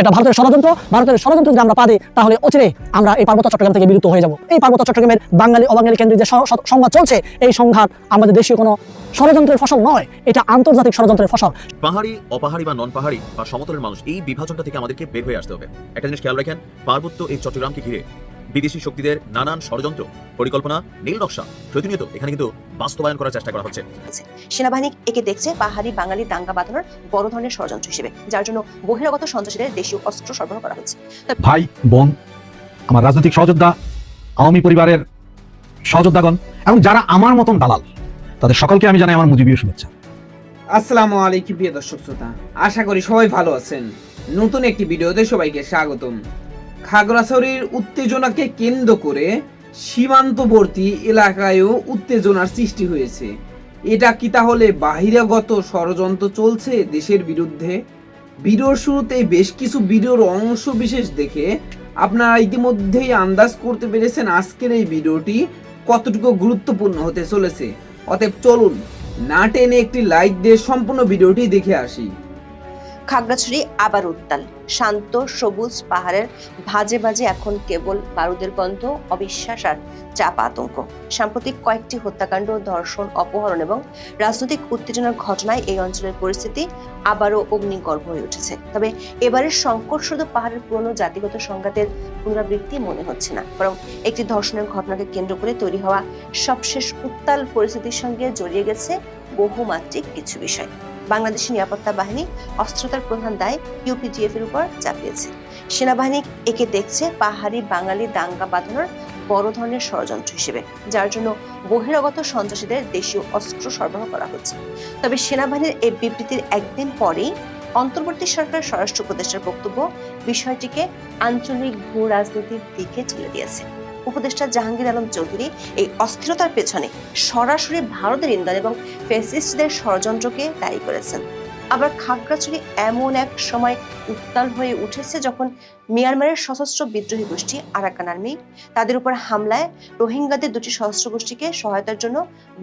এটা ভারতের ষড়যন্ত্র ভারতের ষড়যন্ত্র যদি আমরা পাদি তাহলে অচিরে আমরা এই পার্বত্য চট্টগ্রাম থেকে বিলুপ্ত হয়ে যাব। এই পার্বত্য চট্টগ্রামের বাঙালি, অবাঙালি কেন্দ্রিক যে সংঘাত চলছে, এই সংঘাত আমাদের দেশীয় কোনো ষড়যন্ত্রের ফসল নয়, এটা আন্তর্জাতিক ষড়যন্ত্রের ফসল। পাহাড়ি, অপাহাড়ি বা নন পাহাড়ি বা সমতলের মানুষ, এই বিভাজনটা থেকে আমাদেরকে বের হয়ে আসতে হবে। একটা জিনিস খেয়াল রাখেন, পার্বত্য এই চট্টগ্রামকে ঘিরে বিদেশি শক্তিদের নানান ষড়যন্ত্র পরিকল্পনা নীল নকশা প্রতিনিয়ত এখানে কিন্তু বাস্তবায়ন করার চেষ্টা করা হচ্ছে। সেনাবাহিনী একে দেখছে পাহাড়ি বাঙালি দাঙ্গা বাঁধানোর বড় ধরনের ষড়যন্ত্র হিসেবে যার জন্য বহিরাগত সন্ত্রাসীদের দেশীয় অস্ত্র সরবরাহ করা হচ্ছে। ভাই বোন আমার রাজনৈতিক সহযোদ্ধা আওয়ামী পরিবারের সহযোদ্ধাগণ এবং যারা আমার মতন দালাল তাদের সকলকে আমি জানাই আমার মুজিবীয় শুভেচ্ছা। আসসালামু আলাইকুম প্রিয় দর্শক শ্রোতা আশা করি সবাই ভালো আছেন। নতুন একটি ভিডিওতে সবাইকে স্বাগতম। খাগড়াছড়ির উত্তেজনাকে কেন্দ্র করে সীমান্তবর্তী এলাকায়ও উত্তেজনার সৃষ্টি হয়েছে। এটা কি তাহলে বাহিরাগত ষড়যন্ত্র চলছে দেশের বিরুদ্ধে? ভিডিওর শুরুতে বেশ কিছু ভিডিওর অংশ বিশেষ দেখে আপনারা ইতিমধ্যেই আন্দাজ করতে পেরেছেন আজকের এই ভিডিওটি কতটুকু গুরুত্বপূর্ণ হতে চলেছে। অতএব চলুন, না টেনে একটি লাইক দিয়ে সম্পূর্ণ ভিডিওটি দেখে আসি। খাগড়াছড়ি আবার উত্তাল। শান্ত, সবুজ পাহাড়ের ভাজে ভাজে এখন কেবল বারুদের গন্ধ, অবিশ্বাস আর চাপা আতঙ্ক। সাম্প্রতিক কয়েকটি হত্যাকাণ্ড, ধর্ষণ, অপহরণ এবং রাজনৈতিক উত্তেজনার ঘটনায় এই অঞ্চলের পরিস্থিতি আবারও অগ্নিগর্ভ হয়ে উঠেছে। তবে এবারের সংকট শুধু পাহাড়ের পুরনো জাতিগত সংঘাতের পুনরাবৃত্তি মনে হচ্ছে না। বরং একটি ধর্ষণের ঘটনাকে কেন্দ্র করে তৈরি হওয়া সবশেষ উত্তাল পরিস্থিতির সঙ্গে জড়িয়ে গেছে বহুমাত্রিক কিছু বিষয়। বাংলাদেশের নিরাপত্তা বাহিনী অস্ত্রতার প্রধান দায় ইউপিজিএফ এর উপর চাপিয়েছে। সেনাবাহিনী একে দেখছে পাহাড়ি বাঙালি দাঙ্গা বাঁধানোর বড় ধরনের ষড়যন্ত্র হিসেবে, যার জন্য বহিরাগত সন্ত্রাসীদের দেশীয় অস্ত্র সরবরাহ করা হচ্ছে। তবে সেনাবাহিনীর এই বিবৃতির একদিন পরেই অন্তর্বর্তী সরকার স্বরাষ্ট্র উপদেষ্টার বক্তব্য বিষয়টিকে আঞ্চলিক ভূ রাজনীতির দিকে ঠেলে দিয়েছে। উপদেষ্টা জাহাঙ্গীর আলম চৌধুরী এই অস্থিরতার পেছনে সরাসরি ভারতের ইন্ধন এবং ফ্যাসিস্টদের ষড়যন্ত্রকে দায়ী করেছেন। আবার খাগড়াছড়ি এমন এক সময় উত্তাল হয়ে উঠেছে যখন মিয়ানমারের সশস্ত্র বিদ্রোহী গোষ্ঠী আরাকান আর্মি তাদের উপর হামলায় রোহিঙ্গাদের দুটি সশস্ত্র গোষ্ঠীকে সহায়তার জন্য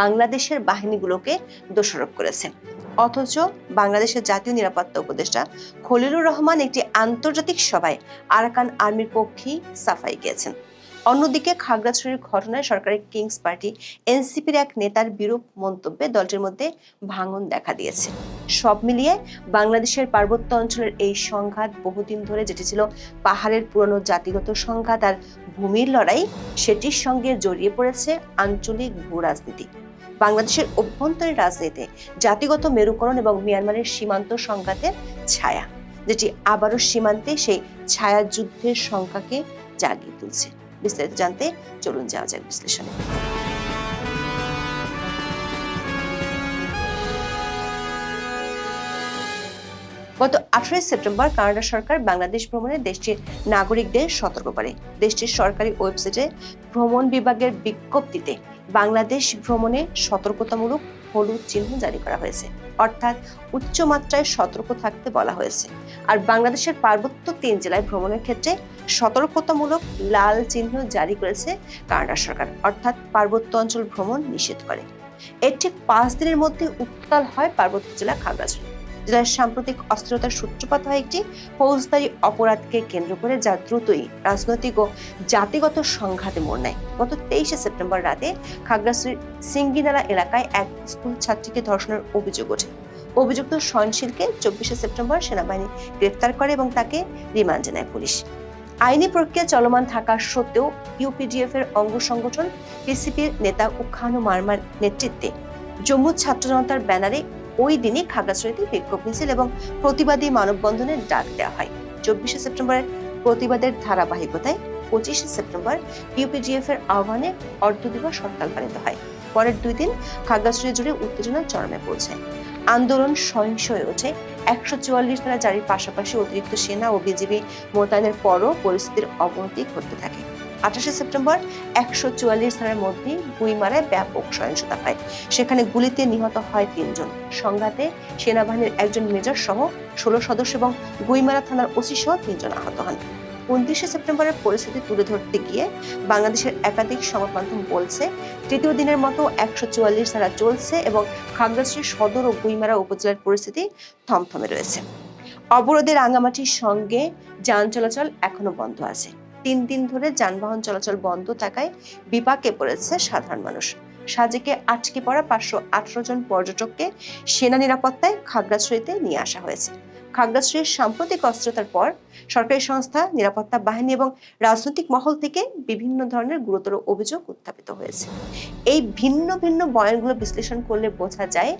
বাংলাদেশের বাহিনীগুলোকে দোষারোপ করেছে। অথচ বাংলাদেশের জাতীয় নিরাপত্তা উপদেষ্টা খলিলুর রহমান একটি আন্তর্জাতিক সভায় আরাকান আর্মির পক্ষেই সাফাই গিয়েছেন। অন্যদিকে খাগড়াছড়ির ঘটনায় সরকারের কিংস পার্টি, এনসিপির এক নেতার বিরূপ মন্তব্যে দলটির মধ্যে ভাঙন দেখা দিয়েছে। সব মিলিয়ে বাংলাদেশের পার্বত্য অঞ্চলের এই সংঘাত বহুদিন ধরে যেটি ছিল পাহাড়ের পুরনো জাতিগত সংঘাত আর ভূমির লড়াই, সেটির সঙ্গে জড়িয়ে পড়েছে আঞ্চলিক ভূ রাজনীতি বাংলাদেশের অভ্যন্তরীণ রাজনীতিতে জাতিগত মেরুকরণ এবং মিয়ানমারের সীমান্ত সংঘাতের ছায়া, যেটি আবারও সীমান্তে সেই ছায়া যুদ্ধের সংখ্যাকে জাগিয়ে তুলছে। বিস্তারিত জানতে চলুন যাওয়া যাক বিশ্লেষণে। গত আঠারোই সেপ্টেম্বর কানাডা সরকার বাংলাদেশ ভ্রমণে দেশটির নাগরিকদের সতর্ক করে। দেশটির সরকারি ওয়েবসাইটে ভ্রমণ বিভাগের বিজ্ঞপ্তিতে বাংলাদেশ ভ্রমণে সতর্কতামূলক হলুদ চিহ্ন জারি করা হয়েছে। অর্থাৎ উচ্চ মাত্রায় সতর্ক থাকতে বলা হয়েছে। আর বাংলাদেশের পার্বত্য তিন জেলায় ভ্রমণের ক্ষেত্রে সতর্কতামূলক লাল চিহ্ন জারি করেছে কানাডা সরকার, অর্থাৎ পার্বত্য অঞ্চল ভ্রমণ নিষেধ করে। এর ঠিক পাঁচ দিনের মধ্যে উত্তাল হয় পার্বত্য জেলা খাগড়াছড়ি। জেলার সাম্প্রতিক অস্থিরতার সূত্রপাত হয় একটি ফৌজদারি অপরাধকে কেন্দ্র করে যা দ্রুতই রাজনৈতিক ও জাতিগত সংঘাতে মোড় নেয়। গত তেইশে সেপ্টেম্বর রাতে খাগড়াছড়ির সিঙ্গিনালা এলাকায় এক স্কুল ছাত্রীকে ধর্ষণের অভিযোগ ওঠে। অভিযুক্ত সয়নশীলকে চব্বিশে সেপ্টেম্বর সেনাবাহিনী গ্রেফতার করে এবং তাকে রিমান্ডে নেয় পুলিশ। আইনি প্রক্রিয়া চলমান থাকা সত্ত্বেও ইউপিডিএফ এর অঙ্গ সংগঠন পিসিপির নেতা উখানু মার্মার নেতৃত্বে জম্মু ছাত্র জনতার ব্যানারে ওই দিনই খাগড়াছড়িতে বিক্ষোভ মিছিল এবং প্রতিবাদী মানববন্ধনের ডাক দেওয়া হয়। চব্বিশে সেপ্টেম্বরের প্রতিবাদের ধারাবাহিকতায় পঁচিশে সেপ্টেম্বর ইউপিডিএফ এর আহ্বানে অর্ধ দিবস হরতাল পালিত হয়। পরের দুই দিন খাগড়াছড়ি জুড়ে উত্তেজনা চরমে পৌঁছে আন্দোলন সহিংস হয়ে ওঠে। একশো চুয়াল্লিশ ধারা জারির পাশাপাশি অতিরিক্ত সেনা ও বিজিবি মোতায়েনের পরও পরিস্থিতির অবনতি ঘটতে থাকে। আঠাশে সেপ্টেম্বর একশো চুয়াল্লিশ ধারার মধ্যেই গুইমারায় ব্যাপক সহিংসতা হয়। সেখানে গুলিতে নিহত হয় তিনজন। সংঘাতে সেনাবাহিনীর একজন মেজর সহ ষোলো সদস্য এবং গুইমারা থানার ওসি সহ তিনজন আহত হন। উনত্রিশে সেপ্টেম্বরের পরিস্থিতি তুলে ধরতে গিয়ে বাংলাদেশের একাধিক সংবাদ মাধ্যম বলছে, তৃতীয় দিনের মতো একশো চুয়াল্লিশ ধারা চলছে এবং খাগড়াছড়ি সদর ও গুইমারা উপজেলার পরিস্থিতি থমথমে রয়েছে। অবরোধে রাঙামাটির সঙ্গে যান চলাচল এখনও বন্ধ আছে। তিন দিন ধরে যানবাহন চলাচল বন্ধ থাকায় বিপাকে পড়েছে সাধারণ মানুষ। সাজেকে আটকে পড়া পাঁচশো আঠারো জন পর্যটককে সেনা নিরাপত্তায় খাগড়াছড়িতে নিয়ে আসা হয়েছে। খাগড়াছড়ির সাম্প্রতিক অস্ত্রতার পর সরকারি সংস্থা, নিরাপত্তা বাহিনী এবং রাজনৈতিক মহল থেকে বিভিন্ন ধরনের গুরুতর অভিযোগ উত্থাপিত হয়েছে। এই ভিন্ন ভিন্ন বয়ানগুলো বিশ্লেষণ করলে বোঝা যায়,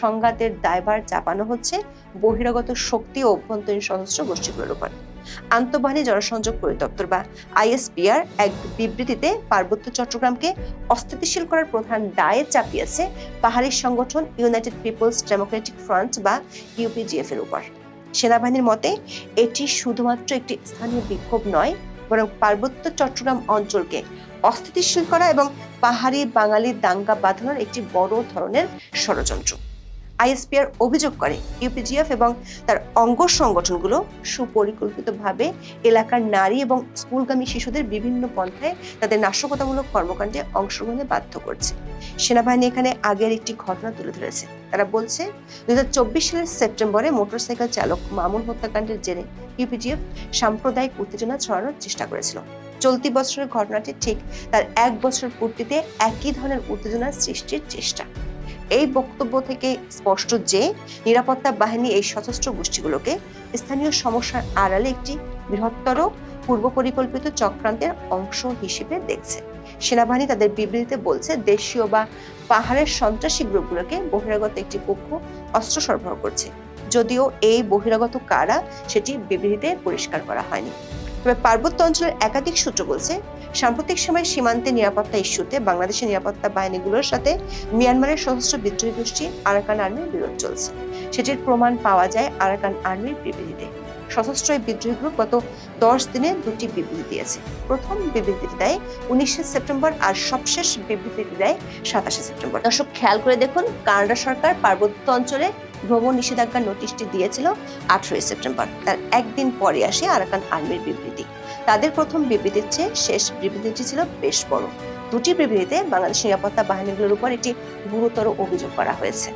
সংঘাতের দায়ভার চাপানো হচ্ছে বহিরাগত শক্তি ও অভ্যন্তরীণ সশস্ত্র গোষ্ঠীগুলোর উপর। আন্তঃবাহিনী জনসংযোগ পরিদপ্তর বা আইএসপিআর এক বিবৃতিতে পার্বত্য চট্টগ্রামকে অস্থিতিশীল করার প্রধান দায়ে চাপিয়েছে পাহাড়ি সংগঠন ইউনাইটেড পিপলস ডেমোক্রেটিক ফ্রন্ট বা ইউপিজিএফ এর উপর। সেনাবাহিনীর মতে, এটি শুধুমাত্র একটি স্থানীয় বিক্ষোভ নয়, বরং পার্বত্য চট্টগ্রাম অঞ্চলকে অস্থিতিশীল করা এবং পাহাড়ি বাঙালি দাঙ্গা বাঁধানোর একটি বড় ধরনের ষড়যন্ত্র। আইএসপিআর অভিযোগ করে ইউপিজিএফ এবং তার অঙ্গ সংগঠনগুলো সুপরিকল্পিতভাবে এলাকার নারী এবং স্কুলগামী শিশুদের বিভিন্ন পন্থায় তাদের নাশকতামূলক কর্মকাণ্ডে অংশগ্রহণে বাধ্য করছে। সেনাবাহিনী এখানে আগের একটি ঘটনা তুলে ধরেছে। তারা বলছে দুই হাজার চব্বিশ সালের সেপ্টেম্বরে মোটরসাইকেল চালক মামুন হত্যাকাণ্ডের জেরে ইউপিজিএফ সাম্প্রদায়িক উত্তেজনা ছড়ানোর চেষ্টা করেছিল। চলতি বছরের ঘটনাটি ঠিক তার এক বছর পূর্তিতে একই ধরনের উত্তেজনা সৃষ্টির চেষ্টা। এই বক্তব্য থেকে স্পষ্ট যে নিরাপত্তা বাহিনী এই সশস্ত্র গোষ্ঠীগুলোকে স্থানীয় সমস্যার আড়ালে একটি বৃহত্তর পূর্ব পরিকল্পিত চক্রান্তের অংশ হিসেবে দেখছে। সেনাবাহিনী তাদের বিবৃতিতে বলছে, দেশীয় বা পাহাড়ের সন্ত্রাসী গ্রুপগুলোকে বহিরাগত একটি পক্ষ অস্ত্র সরবরাহ করছে। যদিও এই বহিরাগত কারা, সেটি বিবৃতিতে পরিষ্কার করা হয়নি। তবে পার্বত্য অঞ্চলের একাধিক সূত্র বলছে সাম্প্রতিক সময়ে সীমান্তে নিরাপত্তা ইস্যুতে বাংলাদেশের নিরাপত্তা বাহিনীগুলোর সাথে মিয়ানমারের সশস্ত্র বিদ্রোহী গোষ্ঠী আরাকান আর্মির বিরোধ চলছে। সেটির প্রমাণ পাওয়া যায় আরাকান আর্মির বিবৃতিতে। সশস্ত্র বিদ্রোহী গ্রুপ গত দশ দিনে দুটি বিবৃতি দিয়েছে। প্রথম বিবৃতিটি দেয় উনিশে সেপ্টেম্বর আর সবশেষ বিবৃতিটি দেয় সাতাশে সেপ্টেম্বর। দর্শক, খেয়াল করে দেখুন, কানাডা সরকার পার্বত্য অঞ্চলে ভ্রমণ নিষেধাজ্ঞার নোটিশটি দিয়েছিল আঠারোই সেপ্টেম্বর। তার একদিন পরে আসে আরাকান আর্মির বিবৃতি। তাদের প্রথম বিবৃতির চেয়ে শেষ বিবৃতিটি ছিল বেশ বড়। দুটি বিবৃতিতে বাংলাদেশ নিরাপত্তা বাহিনীগুলোর উপর একটি গুরুতর অভিযোগ করা হয়েছে।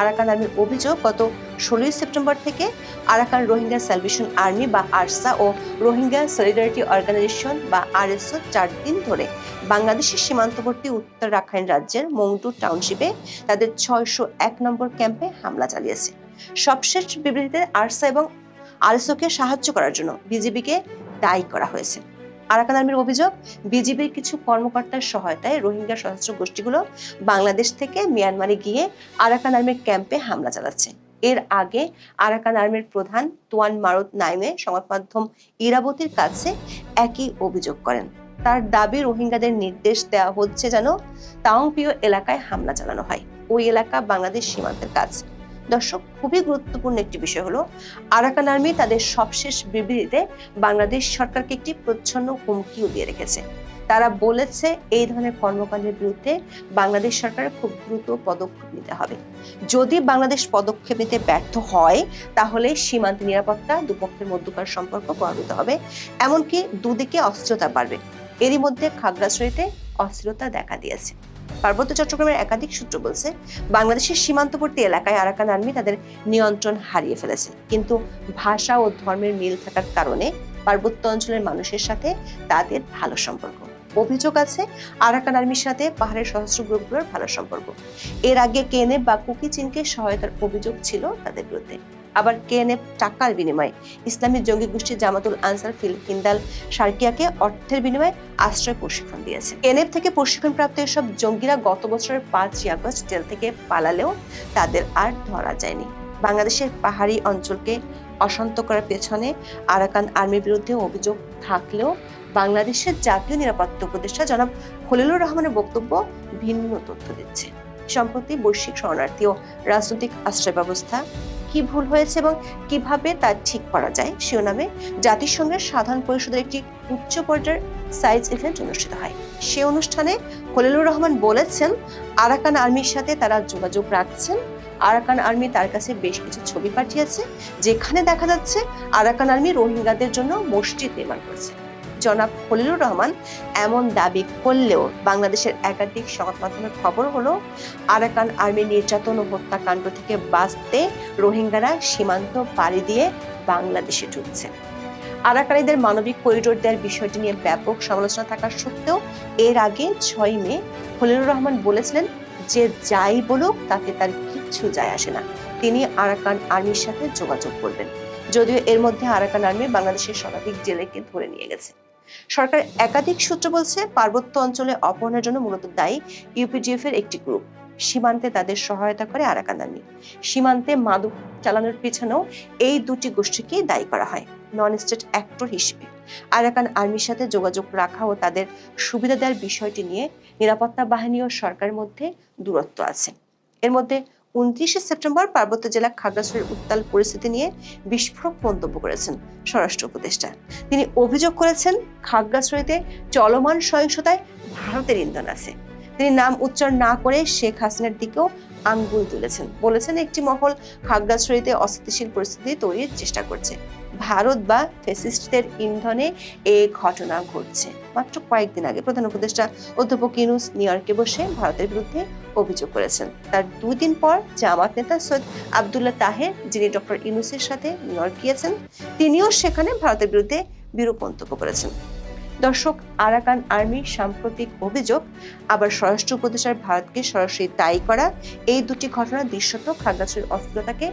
আরাকান আর্মির অভিযোগ, গত ষোলোই সেপ্টেম্বর থেকে আরাকান রোহিঙ্গা স্যালভেশন আর্মি বা আরসা ও রোহিঙ্গা সলিডারিটি অর্গানাইজেশন বা আরএসও চার দিন ধরে বাংলাদেশের সীমান্তবর্তী উত্তর রাখাইন রাজ্যের মংডু টাউনশিপে তাদের ছয়শো এক নম্বর ক্যাম্পে হামলা চালিয়েছে। সবশেষ বিবৃতিতে আরসা এবং আরএসওকে সাহায্য করার জন্য বিজেপিকে দায়ী করা হয়েছে। আরাকান আর্মির অভিযোগ, বিজিবির কিছু কর্মকর্তার সহায়তায় রোহিঙ্গা সশস্ত্র গোষ্ঠীগুলো বাংলাদেশ থেকে মিয়ানমারে গিয়ে আরাকান আর্মির ক্যাম্পে হামলা চালাচ্ছে। এর আগে আরাকান আর্মির প্রধান তোয়ান মারুত নাইমে সংবাদ মাধ্যম ইরাবতীর কাছে একই অভিযোগ করেন। তার দাবি, রোহিঙ্গাদের নির্দেশ দেওয়া হচ্ছে যেন তাওংপিও এলাকায় হামলা চালানো হয়। ওই এলাকা বাংলাদেশ সীমান্তের কাছে। দর্শক, খুবই গুরুত্বপূর্ণ একটি বিষয় হলো, আরাকান আর্মি তাদের সবশেষ বিবৃতিতে বাংলাদেশ সরকারকে একটি প্রচ্ছন্ন হুমকিও দিয়ে রেখেছে। তারা বলেছে, এই ধরনের কর্মকাণ্ডের বিরুদ্ধে বাংলাদেশ সরকারের খুব দ্রুত পদক্ষেপ নিতে হবে। যদি বাংলাদেশ পদক্ষেপ নিতে ব্যর্থ হয়, তাহলে সীমান্ত নিরাপত্তা, দুপক্ষের মধ্যকার সম্পর্ক প্রভাবিত হবে, এমনকি দুদিকে অস্থিরতা বাড়বে। এরই মধ্যে খাগড়াছড়িতে অস্থিরতা দেখা দিয়েছে। পার্বত্য চট্টগ্রামের একাধিক সূত্র বলছে, বাংলাদেশের সীমান্তবর্তী এলাকায় আরাকান আর্মি তাদের নিয়ন্ত্রণ হারিয়ে ফেলেছে। কিন্তু ভাষা ও ধর্মের মিল থাকার কারণে পার্বত্য অঞ্চলের মানুষের সাথে তাদের ভালো সম্পর্ক। অভিযোগ আছে, আরাকান আর্মির সাথে পাহাড়ের সশস্ত্র গ্রুপগুলোর ভালো সম্পর্ক। এর আগে কেনে বা কুকি চীনকে সহায়তার অভিযোগ ছিল তাদের বিরুদ্ধে। আবার কেএনএফ টাকার বিনিময়ে? ইসলামী জঙ্গি গোষ্ঠী জামাতুল আনসার ফিল হিন্দাল সার্কিয়াকে অর্থের বিনিময়ে আশ্রয় প্রশিক্ষণ দিয়েছে। কেএনএফ থেকে প্রশিক্ষণপ্রাপ্ত এসব জঙ্গিরা গত বছরের পাঁচই আগস্ট জেল থেকে পালালেও তাদের আর ধরা যায়নি। বাংলাদেশের পাহাড়ি অঞ্চলকে অশান্ত করার পেছনে আরাকান আর্মির বিরুদ্ধে অভিযোগ থাকলেও বাংলাদেশের জাতীয় নিরাপত্তা উপদেষ্টা জনাব খলিলুর রহমানের বক্তব্য ভিন্ন তথ্য দিচ্ছে। সম্প্রতি বৈশ্বিক শরণার্থী ও রাজনৈতিক আশ্রয় ব্যবস্থা কি ভুল হয়েছে এবং কীভাবে তা ঠিক করা যায় শিরোনামে জাতিসংঘের সাধারণ পরিষদের একটি উচ্চ পর্যায়ের সাইজ ইভেন্ট অনুষ্ঠিত হয়। সে অনুষ্ঠানে খলিলুর রহমান বলেছেন, আরাকান আর্মির সাথে তারা যোগাযোগ রাখছেন। আরাকান আর্মি তার কাছে বেশ কিছু ছবি পাঠিয়েছে, যেখানে দেখা যাচ্ছে আরাকান আর্মি রোহিঙ্গাদের জন্য মসজিদ নির্মাণ করছে। জনাব খলিলুর রহমান, এমন দাবি করলেও বাংলাদেশের একাধিক সংবাদ মাধ্যমের খবর হলো, আরাকান আর্মি নির্যাতন ও হত্যাকাণ্ড থেকে বাঁচতে রোহিঙ্গারা সীমান্ত পাড়ি দিয়ে বাংলাদেশে ঢুকছে। আরাকানিদের মানবিক করিডোর দেওয়ার বিষয়টি নিয়ে ব্যাপক সমালোচনা থাকা সত্ত্বেও এর আগে ছয় মে খলিলুর রহমান বলেছিলেন যে যাই বলুক তাতে তার কিচ্ছু যায় আসে না। তিনি আরাকান আর্মির সাথে যোগাযোগ করবেন। যদিও এর মধ্যে আরাকান আর্মি বাংলাদেশের শতাধিক জেলেকে ধরে নিয়ে গেছে। সরকার একাধিক সূত্র বলছে পার্বত্য অঞ্চলে অপহরণের জন্য মূলত দায়ী ইউপিডিএফ এর একটি গ্রুপ সীমান্তে তাদের সহায়তা করে আরাকান আর্মি সীমান্তে মাদক চালানোর পিছনেও এই দুটি গোষ্ঠীকে দায়ী করা হয় নন স্টেট অ্যাক্টর হিসেবে। আরাকান আর্মির সাথে যোগাযোগ রাখা ও তাদের সুবিধা দেওয়ার বিষয়টি নিয়ে নিরাপত্তা বাহিনী ও সরকারের মধ্যে দূরত্ব আছে। এর মধ্যে উনত্রিশে সেপ্টেম্বর পার্বত্য জেলা খাগড়াছড়ির উত্তাল পরিস্থিতি নিয়ে বিস্ফোরক মন্তব্য করেছেন স্বরাষ্ট্র উপদেষ্টা। তিনি অভিযোগ করেছেন, খাগড়াছড়িতে চলমান সহিংসতায় ভারতের ইন্ধন আছে। তিনি নাম উচ্চারণ না করে শেখ হাসিনার দিকেও আঙ্গুল তুলেছেন। বলেছেন, একটি মহল খাগড়াছড়িতে অস্থিতিশীল পরিস্থিতি তৈরির চেষ্টা করছে। ভারত বা ফেসিস্টদের ইন্ধনে এ ঘটনা ঘটছে। মাত্র কয়েকদিন আগে প্রধান উপদেষ্টা অধ্যাপক ইউনুস নিউ ইয়র্কে বসে ভারতের বিরুদ্ধে অভিযোগ করেছেন। তার দুই দিন পর জামাত নেতা সৈয়দ আবদুল্লাহ তাহের, যিনি ডক্টর ইউনুসের সাথে নিউ ইয়র্ক গিয়েছেন, তিনিও সেখানে ভারতের বিরুদ্ধে বিরূপ মন্তব্য করেছেন। দর্শক, আরাকান আর্মির সাম্প্রতিক অভিযোগ, আবার স্বরাষ্ট্র উপদেষ্টার ভারতকে সরাসরি দায়ী করা, এই দুটি ঘটনা দৃশ্যত খাগড়াছড়ির অস্থিরতাকে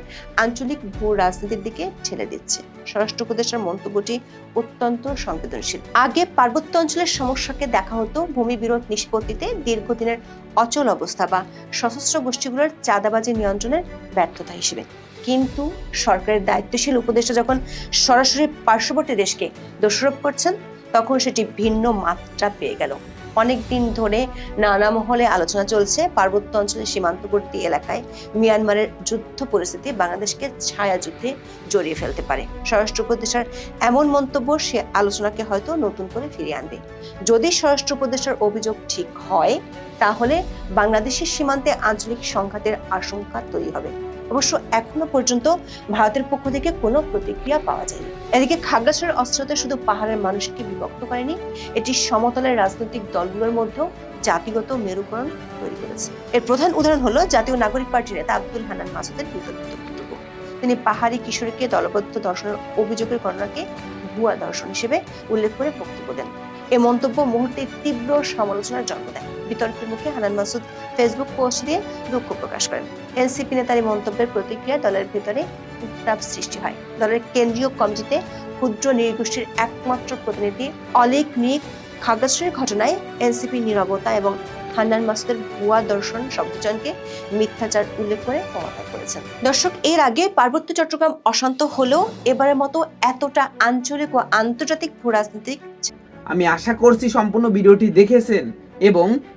আঞ্চলিক ভূ রাজনীতির দিকে ঠেলে দিচ্ছে। স্বরাষ্ট্র উপদেষ্টার মন্তব্যটি অত্যন্ত সংবেদনশীল। আগে পার্বত্য অঞ্চলের সমস্যাকে দেখা হতো ভূমি বিরোধ নিষ্পত্তিতে দীর্ঘদিনের অচল অবস্থা বা সশস্ত্র গোষ্ঠীগুলোর চাঁদাবাজি নিয়ন্ত্রণের ব্যর্থতা হিসেবে। কিন্তু সরকারের দায়িত্বশীল উপদেষ্টা যখন সরাসরি পার্শ্ববর্তী দেশকে দোষারোপ করছেন তখন সেটি ভিন্ন মাত্রা পেয়ে গেল। অনেক দিন ধরে নানা মহলে আলোচনা চলছে পার্বত্য অঞ্চলের সীমান্তবর্তী এলাকায় মিয়ানমারের যুদ্ধ পরিস্থিতি বাংলাদেশকে ছায়া যুদ্ধে জড়িয়ে ফেলতে পারে। স্বরাষ্ট্র উপদেষ্টার এমন মন্তব্য সে আলোচনাকে হয়তো নতুন করে ফিরিয়ে আনবে। যদি স্বরাষ্ট্র উপদেষ্টার অভিযোগ ঠিক হয়, তাহলে বাংলাদেশের সীমান্তে আঞ্চলিক সংঘাতের আশঙ্কা তৈরি হবে। অবশ্য এখনও পর্যন্ত ভারতের পক্ষ থেকে কোনো প্রতিক্রিয়া পাওয়া যায়নি। এদিকে খাগড়াছড়ির অস্ত্রতে শুধু পাহাড়ের মানুষকে বিভক্ত করেনি, এটি সমতলের রাজনৈতিক দলগুলোর মধ্যেও জাতিগত মেরুকরণ তৈরি করেছে। এর প্রধান উদাহরণ হলো জাতীয় নাগরিক পার্টির নেতা আব্দুল হানান মাসুদের বিতর্কিত তিনি পাহাড়ি কিশোরীকে দলবদ্ধ দর্শনের অভিযোগের ঘটনাকে ভুয়া দর্শন হিসেবে উল্লেখ করে বক্তব্য দেন। এ মন্তব্য মুহূর্তে তীব্র সমালোচনার জন্ম দেয়। বিতর্কের মুখে হানান মাসুদ ফেসবুক পোস্ট দিয়ে দুঃখ প্রকাশ করেন। এনসিপি নেতার এই মন্তব্যের প্রতিক্রিয়া দলের ভিতরে উত্তাপ সৃষ্টি হয়। দলের কেন্দ্রীয় কমিটিতে ক্ষুদ্র নৃগোষ্ঠীর একমাত্র প্রতিনিধি অলিক নিক খাগড়াছড়ির ঘটনায় এনসিপি নিরবতা এবং হান্নান মাসুদের ভুয়া দর্শন শব্দচয়নকে মিথ্যাচার উল্লেখ করে ক্ষমতায় করেছেন। দর্শক, এর আগে পার্বত্য চট্টগ্রাম অশান্ত হলেও এবারের মতো এতটা আঞ্চলিক ও আন্তর্জাতিক ভূ রাজনৈতিক আমি আশা করছি সম্পূর্ণ ভিডিওটি দেখেছেন এবং